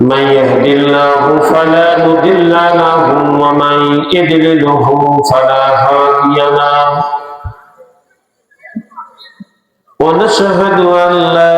من يهد الله فلا مضل له ومن يضلله فلا هادي له ونشهد أن لا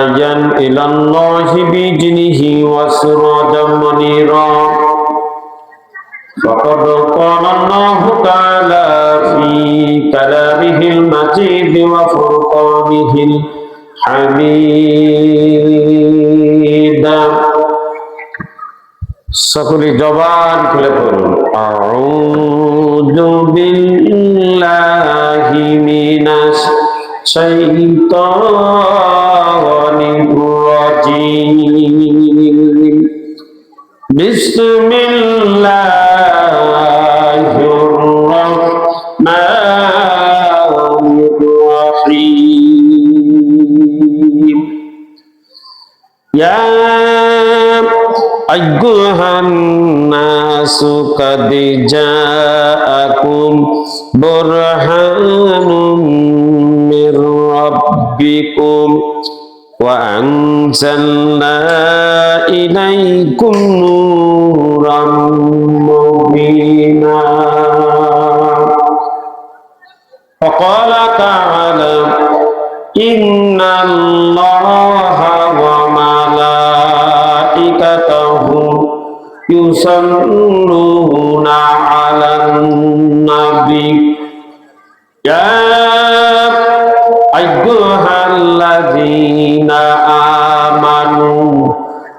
وداعيا إلى الله بإذنه وسراجا منيرا فقد قال الله تعالى في كلامه المجيد وفرقانه الحميد সকলে জবান খুলে পড়ুন আউযু বিল্লাহি মিনাশ শাইতানির الرجيم بسم الله الرحمن الرحيم يا أيها الناس قد جاءكم برهان وأنزلنا إليكم نورا مبينا وقال تعالى إن الله وملائكته يصلون على النبي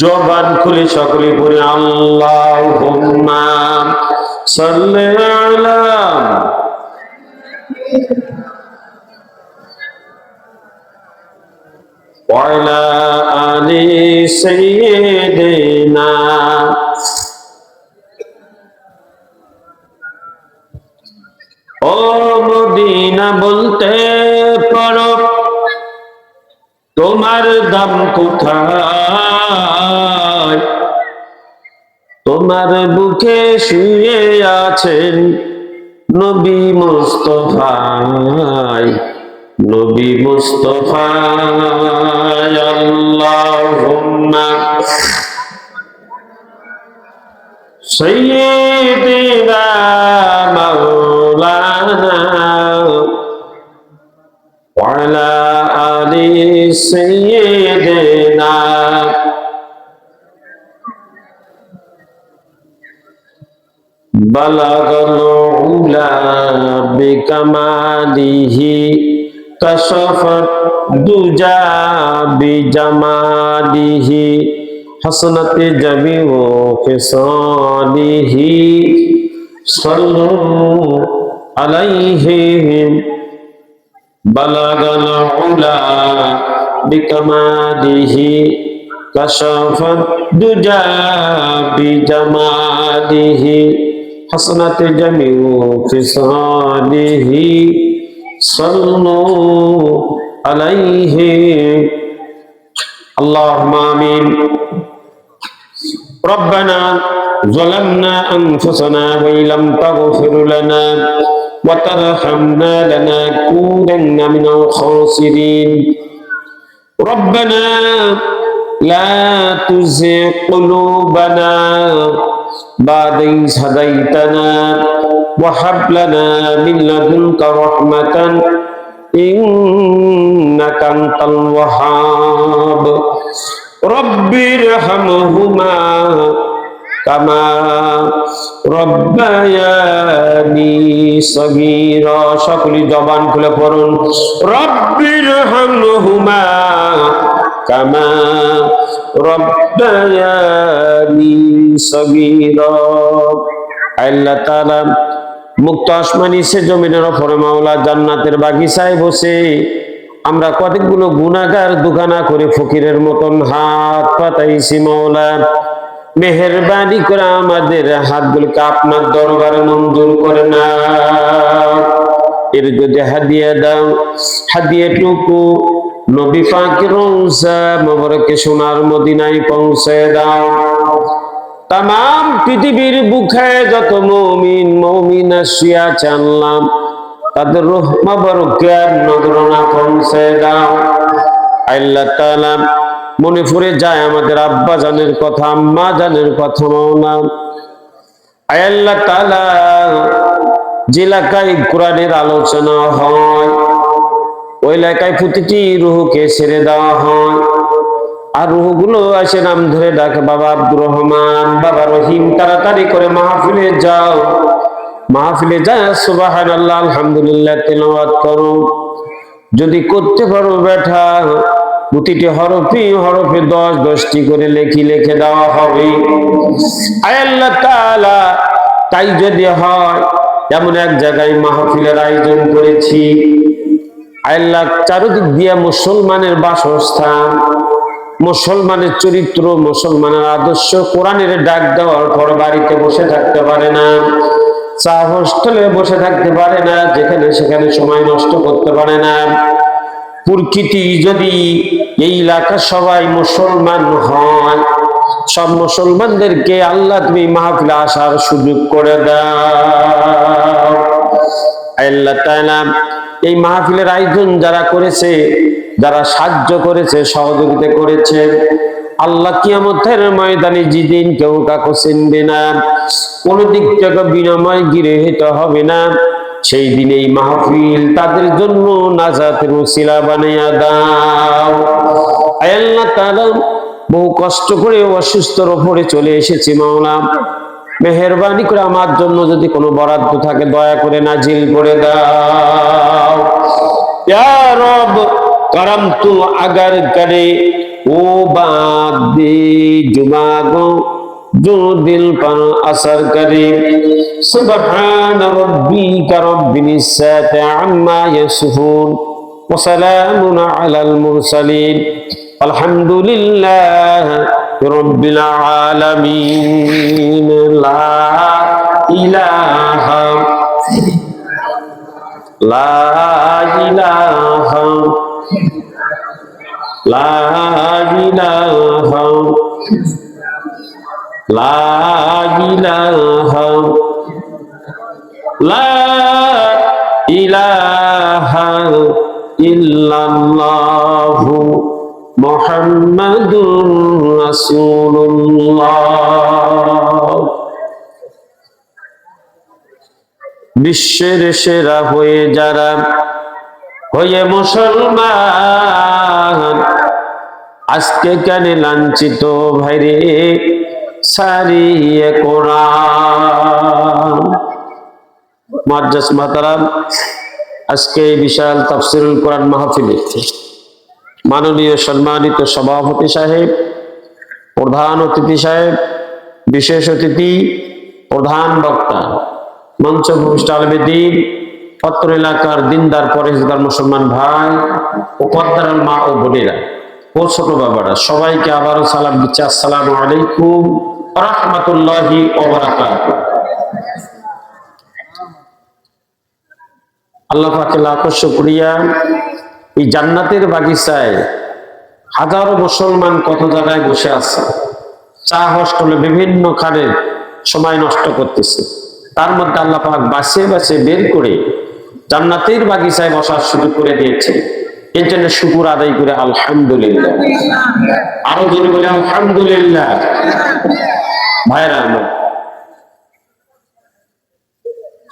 জবান খুলে সকলে পড়ে আল্লাহুম্মা সাল্লি আলা وعلى آل سيدنا ও মদিনা বলতে পারো তোমার দাম কোথায় তোমার বুকে শুয়ে আছেন নবী মুস্তফায় নবী মুস্তফায় আল্লাহুম্মা। সাইয়্যিদিনা মাওলানা ওয়া আলা আলি সাইয়্যিদিনা بلغ العلا بكماله كشف الدجى بجماله حسنت جميع خصاله صلوا عليهم بلغ العلا بكماله كشف الدجى بجماله حسنت جميع خصاله صلوا عليه اللهم آمين ربنا ظلمنا أنفسنا وإن لم تغفر لنا وترحمنا لنكونن من الخاسرين ربنا لا تزغ قلوبنا بعد إذ هديتنا وهب لنا من لدنك رحمة إنك أنت الوهاب رب ارحمهما كما ربياني صغيرا সকলি জবান খুলে পড়ুন রব্বির কামা রব্বায়ানি সগীরা আল্লাহ তাআলা মুক্ত আসমানি সে জমিনের ওপরে মাওলা জান্নাতের বাগিচায় বসে আমরা কতগুলো গুনাহগার দুখানা করে ফকিরের মতন হাত পাতাইছি মাওলা। মেহরবানি করে আমাদের হাতগুলোকে আপনার দরবারে মঞ্জুর করে না এর যদি হাদিয়া দাও, হাদিয়া টুকু নবী পাকের মোবারকে সোনার মদিনায় পৌঁছে দাও। তাম পৃথিবীর বুকে যত মৌমিন মৌমিন আসিয়া জানলাম, তাদের রুহ মোবারকে নজরনা পৌঁছে দাও। আল্লাহ তাআলা মনে পড়ে যায়, আমাদের আব্বা জানের কথা, আম্মা জানের কথা মৌলা আয় আল্লাহ তাআলা, যে এলাকায় কোরআনের আলোচনা হয় ওই এলাকায় প্রতিটি রুহুকে ছেড়ে দেওয়া হয়। আর রুহগুলো আসে নাম ধরে ডাকে, বাবা আব্দুর রহমান, বাবা রহিম, তাড়াতাড়ি করে মাহফিলে যাও। মাহফিলে যা সুবাহান আল্লাহ আলহামদুলিল্লাহ, তেলাওয়াত করো। যদি করতে পারো ব্যাঠা প্রতিটি হরফে হরফে দশ, দশটি করে লেখি, লিখে দেওয়া হবে। আল্লাহ তাই যদি হয়, এমন এক জায়গায় মাহফিলের আয়োজন করেছি। আল্লাহ চারদিক দিয়া মুসলমানের বাসস্থান, মুসলমানের চরিত্র, মুসলমানের আদর্শ কোরআনের ডাক দেওয়ার পর বাড়িতে বসে থাকতে পারে না, চা হোস্টেলে বসে থাকতে পারে না, যেখানে সেখানে সময় নষ্ট করতে পারে না। প্রকৃতি যদি এই এলাকার সবাই মুসলমান হয়, সব মুসলমানদেরকে আল্লাহ তুমি মাহফিলে আসার সুযোগ করে দাও। এই মাহফিলের আয়োজন যারা করেছে, যারা সাহায্য করেছে, সহযোগিতা করেছে, আল্লাহ কিয়ামতের ময়দানে যেদিন কেউ কাকু চিনবে না, কোন দিক থেকে বিনিময় গৃহীত হবে না, সেই দিন এই মাহফিল তাদের জন্য নাজাতের উসিলা বানাইয়া দাও। আল্লাহ তাআলা বহু কষ্ট করে অসুস্থর ওপরে চলে এসেছি মাওলা মেহরবানি করে আমার জন্য যদি কোনো বরাদ্দ থাকে, দয়া করে নাজিল করে দাও। রব, করম তু আগর করে ও বাদ দে জুমাগো জো দিল পর আসর করে সুবহান রব্বী কা রব্বিন ইসাত আম্মা ইয়াসফুন, ওয়া সালামুন আলাল মুরসালিন। আলহামদুলিল্লাহ। رب العالمين لا إله لا إله لا إله لا إله لا إله إلا الله মোহাম্মদুর রাসূলুল্লাহ। বিশ্বের সেরা হয়ে যারা, হয়ে মুসলমান, আজকে কেন লাঞ্ছিত ভাইরে সারিয়ে কোরআন। মাদ্রাস মাতারাম আজকে বিশাল তাফসিরুল কোরআন মাহফিলে। মাননীয় সম্মানিত সভাপতি সাহেব, প্রধান অতিথি সাহেব, বিশেষ অতিথি, প্রধান বক্তা মঞ্চ ভূমিষ্ঠ পত্র এলাকার দিনদার পরেশগার মুসলমান ভাই ও পদ্মার মা ও বোনেরা, ও ছোট বাবারা, সবাইকে আবারও সালাম দিচ্ছে। আসসালামু আলাইকুম রহমতুল্লাহি আল্লাহ পাকে লাখ শুক্রিয়া। এই জান্নাতের বাগিচায় হাজারো মুসলমান কত জায়গায় বসে আছে? চা হোস্টেলে বিভিন্ন খানে সময় নষ্ট করতেছে। তার মধ্যে আল্লাহ পাক বাঁচিয়ে বের করে জান্নাতের বাগিচায় বসার শুরু করে দিয়েছে এর জন্য শুকুর আদায় করে আলহামদুলিল্লাহ। আরও যদি বলে আলহামদুলিল্লাহ। ভাইরা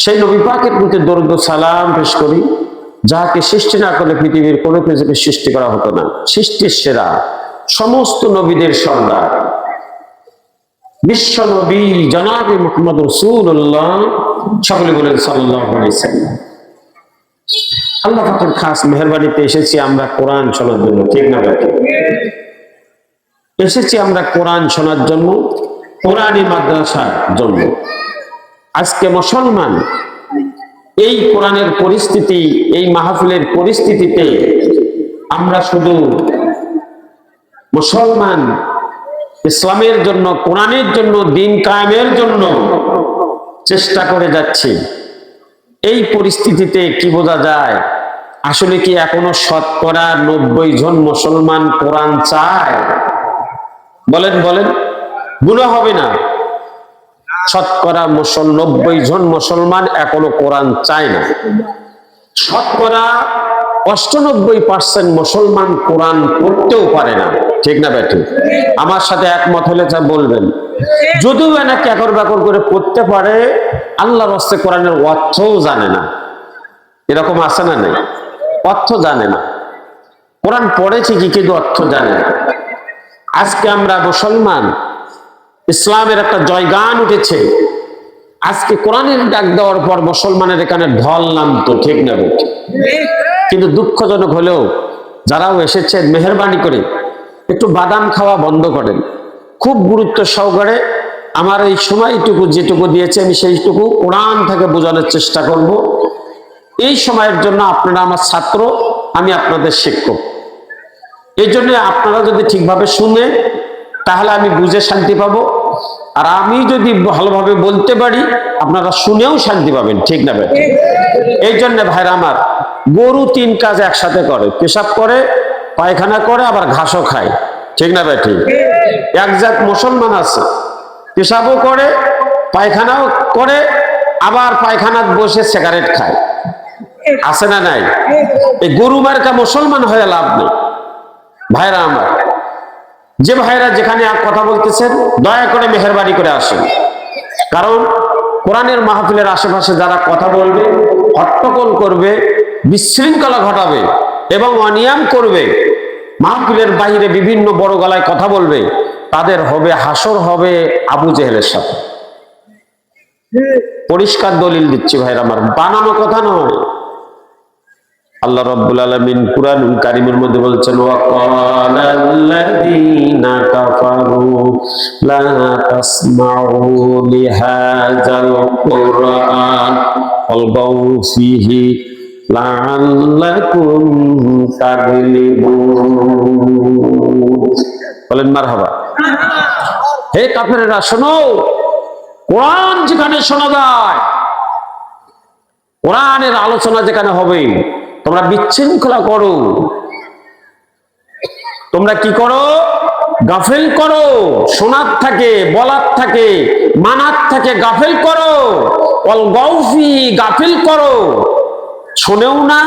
সেই নবী পাকের প্রতি দরুদ ও সালাম পেশ করি। যাহাকে সৃষ্টি না করলে পৃথিবীর কোনো কিছুকে সৃষ্টি করা হতো না। সৃষ্টির সেরা সমস্ত নবীদের সর্দার। বিশ্ব নবী জনাবি মোহাম্মদ রসুল্লাহ সকলে বলেন সাল্লাহ আল্লাহ পাকের খাস মেহরবানিতে এসেছি আমরা কোরআন শোনার জন্য, ঠিক না এসেছি আমরা কোরআন শোনার জন্য কোরআনী মাদ্রাসার জন্য। আজকে মুসলমান এই কোরআনের পরিস্থিতি, এই মাহফিলের পরিস্থিতিতে আমরা শুধু মুসলমান, ইসলামের জন্য, কোরআনের জন্য, দিন কায়েমের জন্য চেষ্টা করে যাচ্ছি। এই পরিস্থিতিতে কি বোঝা যায়? আসলে কি এখনও শতকরা নব্বই জন মুসলমান কোরআন চায়? বলেন বলেন। গুণা হবে না। শতকরা মুসল নব্বই জন মুসলমান এখনও কোরআন চায় না। শতকরা অষ্টানব্বই পার্সেন্ট মুসলমান কোরআন পড়তেও পারে না। ঠিক না ব্যাটি আমার সাথে একমত হলে যা বলবেন। যদিও এনা ক্যাকর ব্যাকর করে পড়তে পারে, আল্লাহর হস্তে কোরআনের অর্থও জানে না। এরকম আছে না নেই? অর্থ জানে না। কোরআন পড়েছে কি, কিন্তু অর্থ জানে না। আজকে আমরা মুসলমান ইসলামের একটা জয়গান উঠেছে। আজকে কোরআনের ডাক দেওয়ার পর মুসলমানের এখানে ঢল নামতো, ঠিক না? কিন্তু দুঃখজনক হলেও যারাও এসেছেন, মেহরবানি করে একটু বাদাম খাওয়া বন্ধ করেন। খুব গুরুত্ব সহকারে আমার এই সময়টুকু যেটুকু দিয়েছে, আমি সেইটুকু কোরআন থেকে বোঝানোর চেষ্টা করব। এই সময়ের জন্য আপনারা আমার ছাত্র, আমি আপনাদের শিক্ষক। এই জন্য আপনারা যদি ঠিকভাবে শুনে, তাহলে আমি বুঝে শান্তি পাবো। আর আমি যদি ভালোভাবে বলতে পারি, আপনারা শুনেও শান্তি পাবেন, ঠিক না ভাই? এই জন্য ভাইরা আমার, গরু তিন কাজ একসাথে করে, পেশাব করে, পায়খানা করে, আবার ঘাসও খায়, ঠিক না ভাই? ঠিক। এক জাত মুসলমান আছে, পেশাবও করে, পায়খানাও করে, আবার পায়খানাত বসে সিগারেট খায়। আছে না নাই? এই গরু মার্কা মুসলমান হয়ে লাভ নেই। ভাইরা আমার যে ভাইরা যেখানে কথা বলতেছেন, দয়া করে মেহরবানি করে আসেন। কারণ কোরআনের মাহফিলের আশেপাশে যারা কথা বলবে, হট্টগোল করবে, বিশৃঙ্খলা ঘটাবে এবং অনিয়ম করবে, মাহফিলের বাইরে বিভিন্ন বড় গলায় কথা বলবে, তাদের হবে হাসর, হবে আবু জেহেলের সাথে। পরিষ্কার দলিল দিচ্ছি ভাইরা আমার, বানানো কথা নয়। আল্লাহ রাব্বুল আলামিন কুরআন কারিমের মধ্যে বলছেন বলেন, মারহাবা। হে কাফেরেরা, শোনো, কোরআন যেখানে শোনা যায়, কোরআনের আলোচনা যেখানে হবে তোমরা বিশৃঙ্খলা করো। তোমরা কি করো? গাফেল করো। শোনার থাকে, বলার থাকে, মানার থাকে, গাফেল করো। অল গৌফি গাফিল করো। শোনেও না,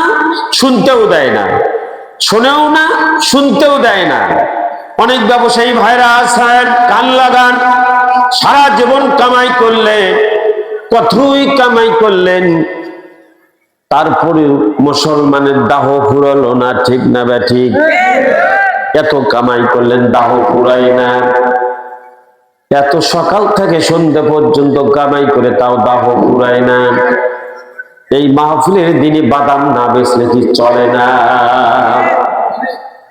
শুনতেও দেয় না। শোনেও না, শুনতেও দেয় না। অনেক ব্যবসায়ী ভাইরা আছেন কান লাগান সারা জীবন কামাই করলেন কতই কামাই করলেন? তারপরে মুসলমানের দাহ ফুরালো না, ঠিক না ব্যা ঠিক? এত কামাই করলেন, দাহ ফুরাই না। এত সকাল থেকে সন্ধ্যে পর্যন্ত কামাই করে তাও দাহ ফুরায় না। এই মাহফিলের দিনে বাদাম না বেচলে কি চলে না?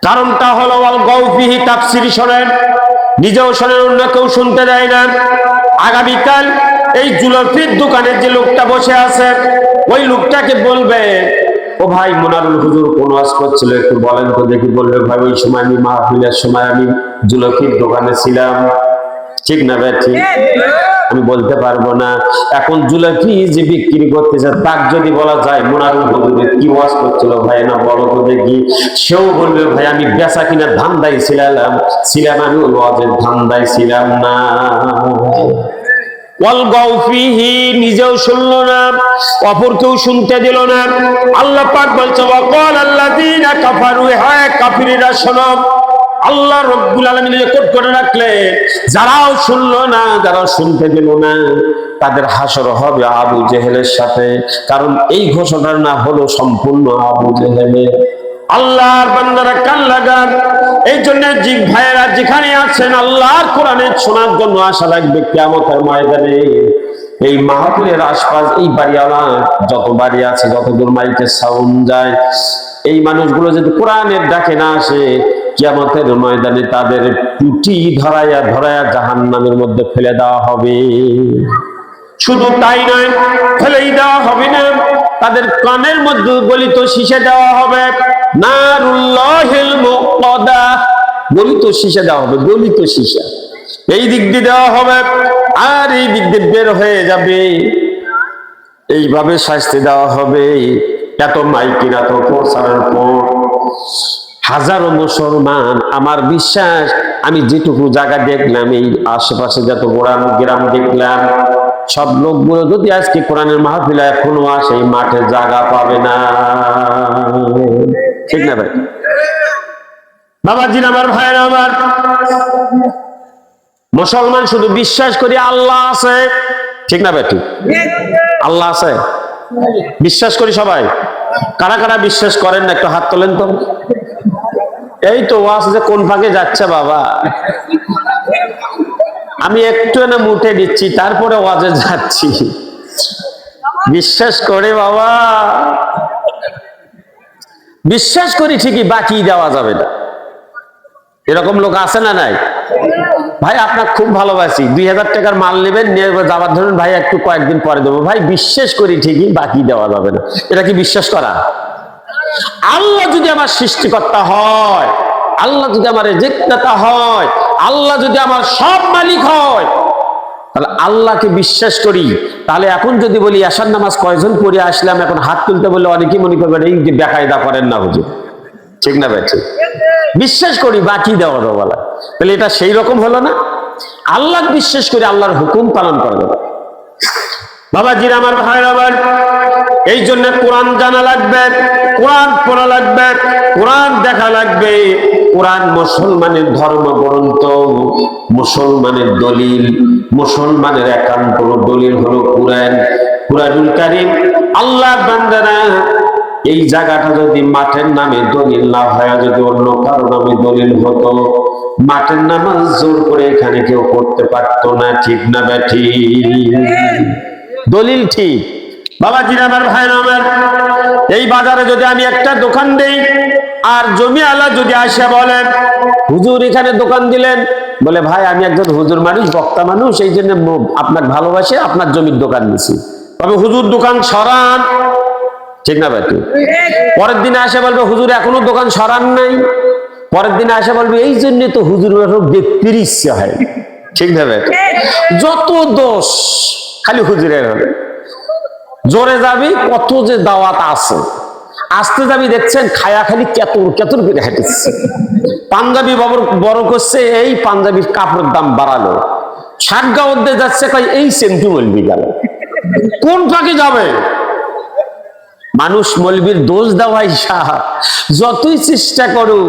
কারণটা হলো অল গৌফিহি তাফসির শোনেন নিজেও শোনেন অন্য কেউ শুনতে দেয় না। আগামীকাল এই জুলফির দোকানে যে লোকটা বসে আছে, ওই লোকটাকে বলবে, ও ভাই, মোনারুল হুজুর কোন আজ করছিল? একটু বলেন তো দেখি, বলবে, ভাই, ওই সময় আমি মাহফিলের সময় আমি জুলফির দোকানে ছিলাম। ঠিক না ভাই, ঠিক? আমি বলতে পারব না। এখন জুলাফি যে বিক্রি করতেছে, তাক যদি বলা যায়, মোনারুল হুজুরে কি ওয়াজ করছিল? ভাই, না বড় তো দেখি। সেও বলবে, ভাই, আমি বেচা কিনা ধান্দাই ছিলাম ছিলাম আমি ওয়াজের ধান্দাই ছিলাম না। নিজেও না, অপরকেও শুনতে দিল না। আল্লাহ করে রাখলে, যারাও শুনলো না যারা শুনতে দিল না, তাদের হাসর হবে আবু জেহেলের সাথে। কারণ এই ঘোষণার না হলো সম্পূর্ণ আবু জেহেলের। আল্লাহর বান্দারা কান লাগান? এই জন্য ভাইয়েরা, যেখানে আছেন, আল্লাহর কোরআনে শোনার জন্য আশা লাগবে কেমতের ময়দানে। এই মাহফিলের আশপাশ, এই বাড়ি বাড়িওয়ালা, যত বাড়ি আছে, যত দূর মাইকের সাউন্ড যায়, এই মানুষগুলো যদি কোরআনের ডাকে না আসে, কিয়ামতের ময়দানে তাদের টুটি ধরাইয়া ধরাইয়া জাহান্নামের মধ্যে ফেলে দেওয়া হবে। শুধু তাই নয়, ফেলেই দেওয়া হবে না। তাদের কানের মধ্যে গলিত শিশে দেওয়া হবে। গলিত শিশে দেওয়া হবে, গলিত শিশা এই দিক দিয়ে দেওয়া হবে আর এই দিক দিয়ে বের হয়ে যাবে। এইভাবে শাস্তি দেওয়া হবে। এত মাইকিন এত প্রচারের পর হাজারো মুসলমান, আমার বিশ্বাস, আমি যেটুকু জায়গা দেখলাম, এই আশেপাশে যত গ্রাম গ্রাম দেখলাম সব লোকগুলো যদি আজকে কোরআনের মাহফিলা এখনও আসে, এই মাঠে জায়গা পাবে না। ঠিক না ভাই? বাবাজির আমার, ভাইয়ের আমার। মুসলমান শুধু বিশ্বাস করি আল্লাহ আছে। ঠিক না ভাই আল্লাহ আছে। বিশ্বাস করি সবাই। কারা কারা বিশ্বাস করেন না, একটু হাত তোলেন তো। এই তো ওয়াজ যে কোন ফাঁকে যাচ্ছে বাবা। আমি একটু না মুটে দিচ্ছি, তারপরে ওয়াজে যাচ্ছি। বিশ্বাস করে বাবা। বিশ্বাস করি ঠিকই, বাকি দেওয়া যাবে না। এরকম লোক আছে না নাই? ভাই আপনার খুব ভালোবাসি। দুই হাজার টাকার মাল নেবেন, নিয়ে যাবার ধরুন, ভাই, একটু কয়েকদিন পরে দেবো। ভাই, বিশ্বাস করি ঠিকই, বাকি দেওয়া যাবে না। এটা কি বিশ্বাস করা? আল্লাহ যদি আমার সৃষ্টিকর্তা হয় আল্লাহ যদি আমার রেজেক্টদাতা হয়, আল্লাহ যদি আমার সব মালিক হয়, তাহলে আল্লাহকে বিশ্বাস করি। তাহলে এখন যদি বলি আসার নামাজ কয়জন পড়ে আসলাম, এখন হাত তুলতে বললে অনেকেই মনে করবেন, এই যে বেকায়দা করেন না হুজুর। ঠিক না ভাই বিশ্বাস করি, বাকি দেওয়া বলা। তাহলে এটা সেই রকম হলো না? আল্লাহ বিশ্বাস করে, আল্লাহর হুকুম পালন করা যাবে। বাবাজির আমার ভাইয়ের আবার এই জন্য কোরআন জানা লাগবে, কোরআন পড়া লাগবে, কোরআন দেখা লাগবে। কোরআন মুসলমানের ধর্ম গ্রন্থ মুসলমানের দলিল, মুসলমানের একান্ত দলিল হলো কোরআন, কোরআনুল কারিম। আল্লাহ বান্দারা এই জায়গাটা যদি মাঠের নামে দলিল না হয়, যদি অন্য কারও নামে দলিল হতো, মাঠের নামাজ জোর করে এখানে কেউ করতে পারতো না, ঠিক না ব্যাঠি দলিল ঠিক। বাবাজি আমার ভাই আমার। এই বাজারে যদি আমি একটা দোকান দেই, আর জমি আলা যদি আসে বলেন হুজুর, এখানে দোকান দিলেন? বলে, ভাই, আমি একজন হুজুর মানুষ, বক্তা মানুষ, এই জন্য আপনার ভালোবাসে, আপনার জমির দোকান দিছি। তবে হুজুর দোকান সরান। ঠিক না ভাই? পরের দিনে আসে বলবে, হুজুর, এখনও দোকান সরান নাই। পরের দিনে আসে বলবে, এই জন্য তো হুজুর দেখতের ইচ্ছে হয়। ঠিক না ভাই যত দোষ, খালি হুজুরের হবে। জোরে যাবি, কত যে দাওয়াত আছে। আসতে যাবি দেখছেন, খায়া খালি কেতুর কেতুর করে হেঁটেছে পাঞ্জাবি বাবর বড় করছে, এই পাঞ্জাবির কাপড়ের দাম বাড়ালো। গাওয়ার যাচ্ছে তাই এই সেন্টু মলবি গেল কোন ফাঁকে যাবে? মানুষ মলবির দোষ দেওয়াই সাহ যতই চেষ্টা করো,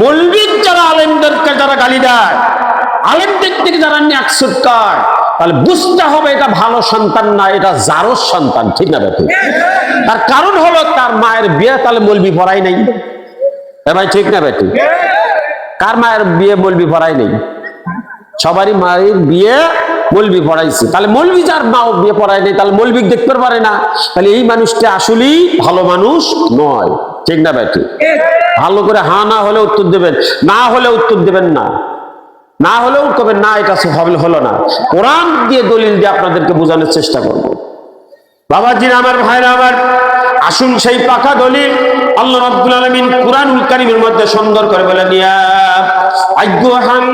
মলবির যারা আলেমদেরকে যারা গালি দেয়, আলেমদের থেকে যারা ন্যাকসুট তাহলে বুঝতে হবে এটা ভালো সন্তান না, এটা জারোর সন্তান, ঠিক না বেটি তার কারণ হলো তার মায়ের বিয়ে, তাহলে মলবি পড়াই নেই। ভাই, ঠিক না বেটি কার মায়ের বিয়ে মলবি পড়াই নেই? সবারই মায়ের বিয়ে মলবি পড়াইছে। তাহলে মলবি যার মা বিয়ে পড়ায় নেই, তাহলে মলবি দেখতে পারে না। তাহলে এই মানুষটা আসলেই ভালো মানুষ নয়। ঠিক না ব্যাটি? ভালো করে হা না হলে উত্তর দেবেন, না হলে উত্তর দেবেন না। না হলেও কবেন না, এটা হলো না। কোরআন দিয়ে দলিল দিয়ে আপনাদেরকে বোঝানোর চেষ্টা করব। বাবাজির আমার ভাইরা, আমার আসুন সেই পাকা দলিল। আল্লাহ রাব্বুল আলামিন কুরআনুল কারীমের মধ্যে সুন্দর করে বলেন ইয়া আইয়ুহান